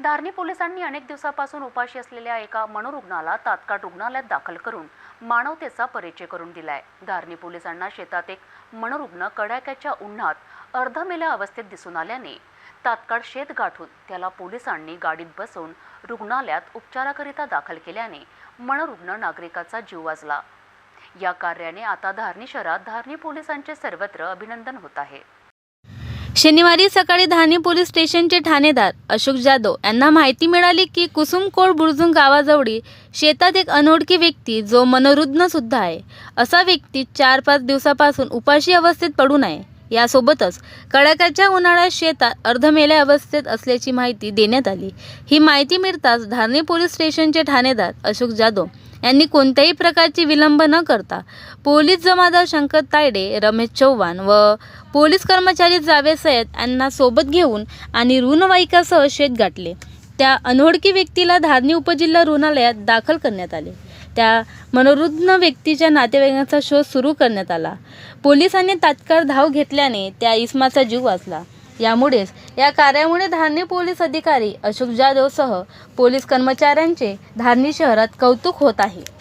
धारणी पोलिसांनी अनेक दिवसापासून उपाशी असलेल्या एका मनोरुग्णाला तात्काळ रुग्णालयात दाखल करून मानवतेचा परिचय करून दिलाय. धारणी पोलिसांना शेतात एक मनोरुग्ण कडाक्याच्या उन्हात अर्धमेल्या अवस्थेत दिसून आल्याने तात्काळ शेत गाठून त्याला पोलिसांनी गाडीत बसवून रुग्णालयात उपचाराकरिता दाखल केल्याने मनोरुग्ण नागरिकाचा जीव वाजला या कार्याने आता धारणी शहरात धारणी पोलिसांचे सर्वत्र अभिनंदन होत आहे. शनिवारी सकाळी धाने पोलीस स्टेशनचे ठाणेदार अशोक जाधव यांना माहिती मिळाली की कुसुमकोड बुरजुंग गावाजवळी शेतात एक अनोळखी व्यक्ती जो मनोरुग्ण सुद्धा आहे. असा व्यक्ती चार पाच दिवसापासून उपाशी अवस्थेत पडून आहे यासोबतच कडाक्याच्या उन्हाळ्यात शेतात अर्धमेल्या अवस्थेत असल्याची माहिती देण्यात आली. ही माहिती मिळताच धारणे पोलीस स्टेशनचे ठाणेदार अशोक जाधव यांनी कोणत्याही प्रकारची विलंब न करता पोलीस जमादार शंकर तायडे रमेश चव्हाण व पोलीस कर्मचारी जावे सय्यद यांना सोबत घेऊन आणि रुग्णवाहिकासह शेत गाठले. त्या अनोळखी व्यक्तीला धारणी उपजिल्हा रुग्णालयात दाखल करण्यात आले. त्या मनोरुग्ण व्यक्तीच्या नातेवाईकांचा शोध सुरू करण्यात आला. पोलिसांनी तात्काळ धाव घेतल्याने त्या इस्माचा जीव वाचला. यामुळेच या कार्यामुळे धारणी पोलीस अधिकारी अशोक जाधवसह पोलीस कर्मचाऱ्यांचे धारणी शहरात कौतुक होत आहे.